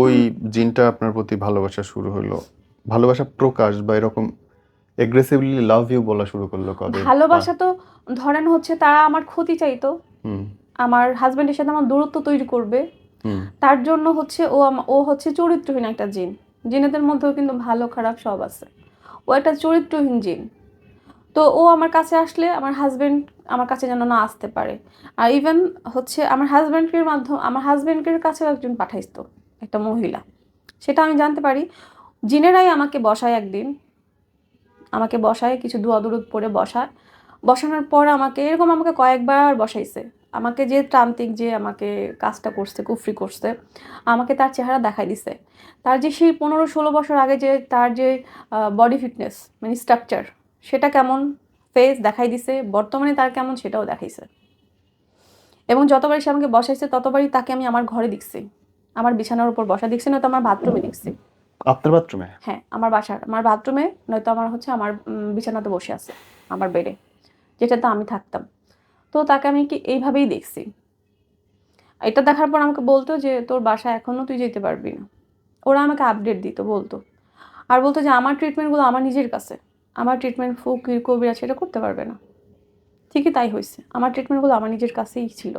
ওই জিনটা আপনার প্রতি ভালোবাসা শুরু হলো ভালোবাসা প্রকাশ বা এরকম এগ্রেসিভলি লাভ ইউ বলা শুরু করল কবে ভালোবাসা তো ধরেন হচ্ছে তারা আমার ক্ষতি চাইতো। আমার হাজবেন্ডের সাথে আমার দূরত্ব তৈরি করবে। তার জন্য হচ্ছে ও ও হচ্ছে চরিত্রহীন একটা জিন। জিনেদের মধ্যেও কিন্তু ভালো খারাপ সব আছে। ও একটা চরিত্রহীন জিন। তো ও আমার কাছে আসলে আমার হাজবেন্ড আমার কাছে যেন না আসতে পারে। আর ইভেন হচ্ছে আমার হাজব্যান্ডের মাধ্যম আমার হাজবেন্ডের কাছেও একজন পাঠাইতো। একটা মহিলা। সেটা আমি জানতে পারি। জিনেরাই আমাকে বসায় একদিন। আমাকে বসায়, কিছু দোয়া দুরুদ পরে বসায় বসানোর পর আমাকে, এরকম আমাকে কয়েকবার বসাইছে। আমাকে যে তান্ত্রিক যে আমাকে কাজটা করছে, কুফরি করছে, আমাকে তার চেহারা দেখাই দিছে। তার যে সেই পনেরো ষোলো বছর আগে যে তার যে বডি ফিটনেস মানে স্ট্রাকচার সেটা কেমন ফেস দেখাই দিছে, বর্তমানে তার কেমন সেটাও দেখাইছে। এবং যতবারই সে আমাকে বসাইছে, ততবারই তাকে আমি আমার ঘরে দেখছি। আমার বিছানার উপর বসা। দেখছি নয়তো আমার বাথরুমে দেখছি। আপনার বাথরুমে হ্যাঁ আমার বাসার আমার বাথরুমে নয়তো আমার হচ্ছে আমার বিছানাতে বসে আছে আমার বেডে যেটাতে আমি থাকতাম। তো তাকে আমি কি এইভাবেই দেখছি। এটা দেখার পর আমাকে বলতো যে তোর বাসা এখনও তুই যেতে পারবি না। ওরা আমাকে আপডেট দিত বলতো। আর বলতো যে আমার ট্রিটমেন্টগুলো আমার নিজের কাছে। আমার ট্রিটমেন্ট ফকির কবিরা সেটা করতে পারবে না। ঠিকই তাই হয়েছে। আমার ট্রিটমেন্টগুলো আমার নিজের কাছেই ছিল।